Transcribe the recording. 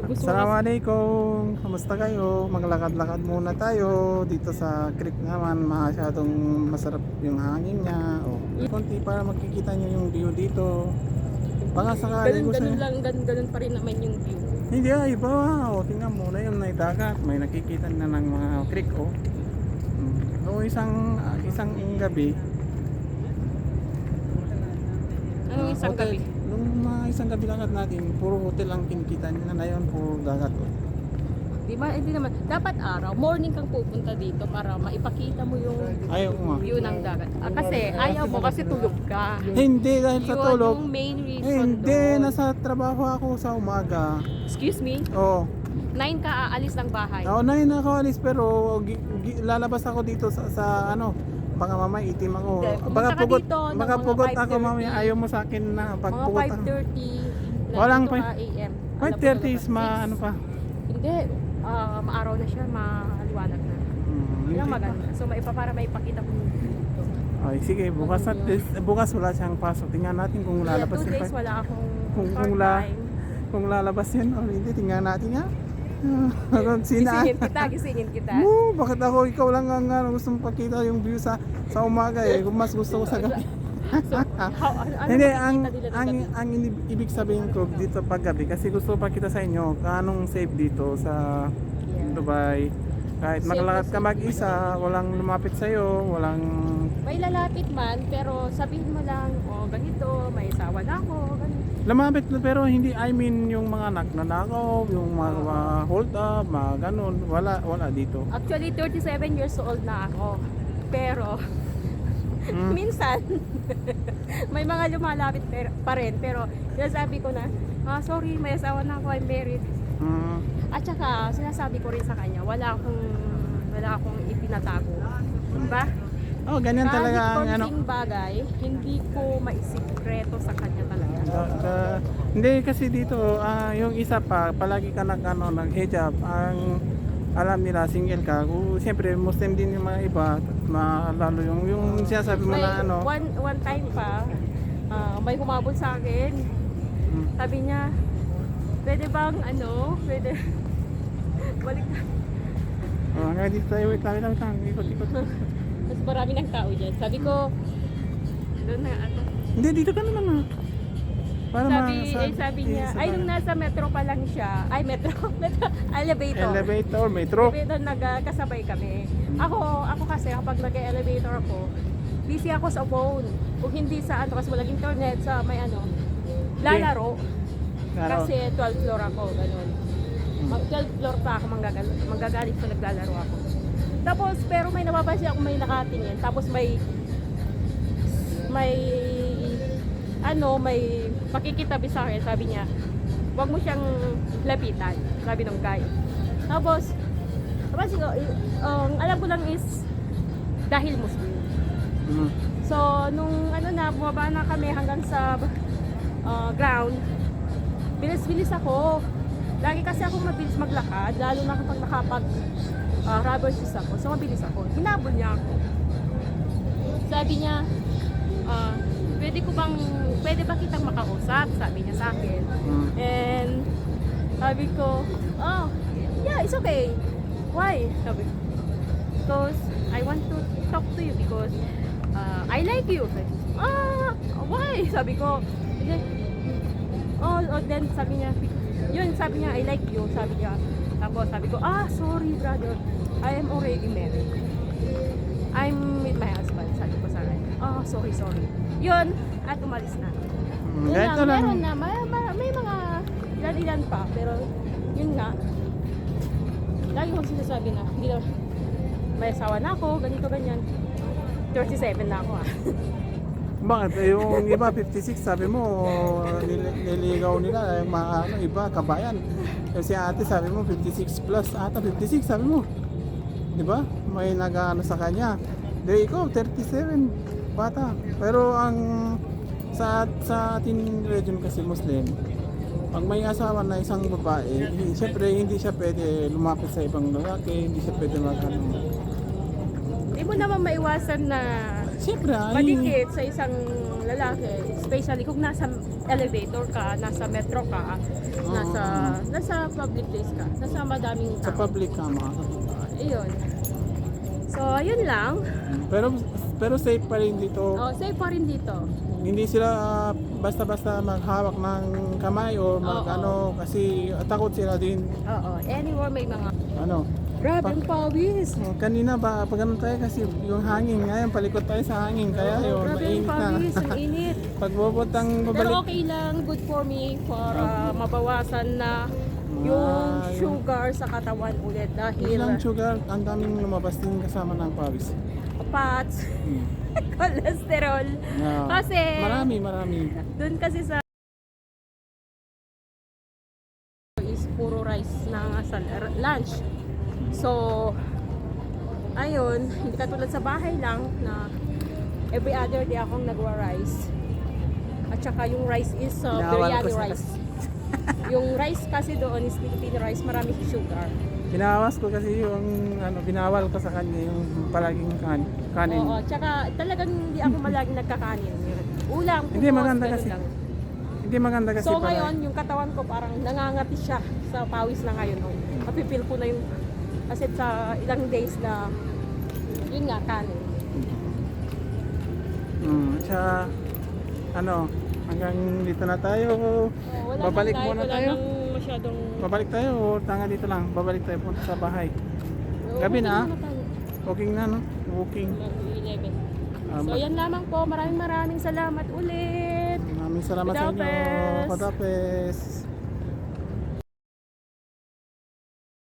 Gusto Assalamualaikum. Kamusta kayo? Maglakad-lakad muna tayo dito sa creek naman. Masyadong masarap yung hangin niya. O, konti para makikita nyo yung view dito. Baka sakali ganun, gusto ganun lang, ganun, ganun pa rin naman yung view. Hindi ah, iba ah. O, tingnan mo na yung dagat. May nakikita na ng mga creek oh. Hmm. Noong isang ah, isang gabi, Anong isang hotel- gabi? Mga isang gabi lakad natin, puro hotel ang kinikita nila na yun, puro dagat oh. Di ba? Hindi naman. Dapat araw, morning kang pupunta dito para maipakita mo yung Ayaw ko nga. view ng dagat. Ah, kasi ayaw mo kasi tulog ka. Hindi dahil sa Yun tulog. yung main Eh, reason hindi, doon. nasa trabaho ako sa umaga. Excuse me? Oo. 9 ka aalis ng bahay. Oo, na yun ako alis pero gi- gi- lalabas ako dito sa, sa ano, baka mamaya itim ako. Hindi, Baka ka pugot, dito ng baka mga pugot ako 5:30. mamaya. Ayaw mo sa akin na pag Mga pugot ako. 5.30. Walang pa- ka AM. Alam ko 5.30 is talaga. ma Six. ano pa. Hindi. ah, maaraw na siya, maliwanag na. Hmm, Yun ang maganda. So, maipa para maipakita ko dito. Ay, sige, bukas at least, bukas wala siyang pasok. Tingnan natin kung lalabas two yun. days wala akong Kung- kung la- part-time. Kung lalabas yun o hindi, tingnan natin nga. Sina? Gisingin kita, gisingin kita. Oo, bakit ako ikaw lang ang ano, gusto mong pakita yung view sa sa umaga eh. Kung mas gusto ko sa gabi. So, how, ano, ano Hindi, ang, ang, ang ibig sabihin ko dito pag gabi kasi gusto pakita sa inyo kanong safe dito sa Yeah. Dubai. Kahit maglakad ka mag-isa, walang lumapit sa'yo, walang... May lalapit man, pero sabihin mo lang, oh, ganito, may asawa na ako, ganito. Lumapit na pero hindi, I mean yung mga nagnanakaw, yung mga, mga hold up, mga ganun, wala, wala dito. Actually, 37 years old na ako. Pero, Mm. minsan, may mga lumalapit per, pa rin. Pero, sinasabi ko na, ah, sorry, may asawa na ako, I'm married. Mm. At saka, sinasabi ko rin sa kanya, wala akong, wala akong ipinatago. Diba? Oh, ganyan talaga ang Kahit ano. bagay, hindi ko maisikreto sa kanya talaga. Uh, uh, hindi kasi dito ah, yung isa pa palagi ka nag ano nag hijab ang alam nila single ka kung siyempre Muslim din yung mga iba ma, lalo yung yung sinasabi mo May na ano one, one time pa, ah, may humabol sa akin. mm, Sabi niya, pwede bang ano, pwede, balik na. oh, hanggang dito tayo wait lang wait lang, wait lang ikot ikot Mas marami ng tao dyan. Sabi ko, doon na ano. hindi dito ka na lang ah. para Sabi, ma- eh, sabi niya, sa- ay nung nasa metro pa lang siya, ay metro, metro, elevator. elevator metro Elevator nagkasabay kami. Ako, ako kasi kapag nag-elevator ako, busy ako sa phone. Kung hindi sa ano, kasi walang internet, sa may ano, lalaro. Ano? Kasi 12 floor ako, ganun. Mag 12 floor pa ako manggagalit, manggagalit ko naglalaro ako. Tapos, pero may napapansin ako may nakatingin. Tapos may, may, ano, may pakikitabi sa akin. Sabi niya, huwag mo siyang lapitan. Sabi ng guy. Tapos, napansin ko, ang alam ko lang is, dahil Muslim. Mm. So, nung ano na, bumaba na kami hanggang sa uh, ground, bilis-bilis ako. Lagi kasi ako mabilis maglakad, lalo na kapag nakapag uh, rubber shoes ako. So, mabilis ako. Hinabol niya ako. Sabi niya, ah, pwede ko bang, pwede ba kitang makausap? Sabi niya sa akin. Mm. And sabi ko, oh, yeah, it's okay. Why? Sabi ko, because I want to talk to you because uh, I like you. Sabi ko, ah, why? Sabi ko, "Hindi." oh, oh, then sabi niya, yun, sabi niya, I like you. Sabi niya, tapos sabi ko, ah, sorry brother, I am already married. I'm with my husband. Sabi ko sa kanya, oh, sorry, sorry. Yun, at umalis na. Mm, Yun lang, lang meron na, may, may, may mga ilan-ilan pa, pero yun nga, lagi kong sinasabi na, hindi na, may asawa na ako, ganito, ganyan. 37 na ako ah. Bakit? Eh, Yung iba 56 sabi mo nil- niligaw nila yung mga ano, iba kabayan. Kasi ate sabi mo 56 plus ata 56 sabi mo. 'Di ba? May nag-ano sa kanya. Di ikaw 37 bata. Pero ang sa sa ating region kasi Muslim, pag may asawa na isang babae, hindi, syempre hindi siya pwede lumapit sa ibang lalaki, hindi siya pwede mag ano. Hindi mo naman maiwasan na Siyempre, ay, Madikit sa isang lalaki, especially kung nasa elevator ka, nasa metro ka, nasa nasa public place ka, nasa madaming sa tao. public ka mga Ayun. So, ayun lang. Pero pero safe pa rin dito. Oh, safe pa rin dito. Hindi sila ah, basta-basta maghawak ng kamay o mag Oo. ano kasi takot sila din. Oo. Anywhere may mga Ano? Grabe ang pawis. Oh, Kanina ba pag ano tayo kasi yung hangin ngayon palikot tayo sa hangin kaya Oo, yun grabe ang mainit na. pawis, ang init. Pagbubutang Pero babalik. okay lang, good for me para mabawasan na yung Ah, yung- sugar sa katawan ulit dahil Ilang sugar, ang daming lumabas din kasama ng pawis. fats, Hmm. cholesterol. Yeah. Kasi Marami, marami. doon kasi sa is puro rice na sa r- lunch. So, ayun, hindi katulad sa bahay lang na every other day akong nagwa-rice. At saka yung rice is uh, ko biryani rice. yung rice kasi doon is Filipino rice, marami sugar. Pinawas ko kasi yung ano, binawal ko sa kanya yung palaging kan kanin. Oo, tsaka talagang hindi ako malaging nagkakanin. Ulam, Hindi, kumos, maganda kasi. lang. Hindi maganda kasi So para- ngayon, yung katawan ko parang nangangati siya sa pawis na ngayon. No? Napipil ko na yung kasi sa ilang days na yun nga, kanin. Mm, siya ano, hanggang dito na tayo. Oh, wala Babalik nang, muna wala tayo? masyadong... Babalik tayo o tanga dito lang. Babalik tayo punta sa bahay. Oo, Gabi na, ah? tayo. Walking na no? Walking. Mag-11. Um, So yan lamang po. Maraming maraming salamat ulit. maraming salamat sa inyo. Khudafez.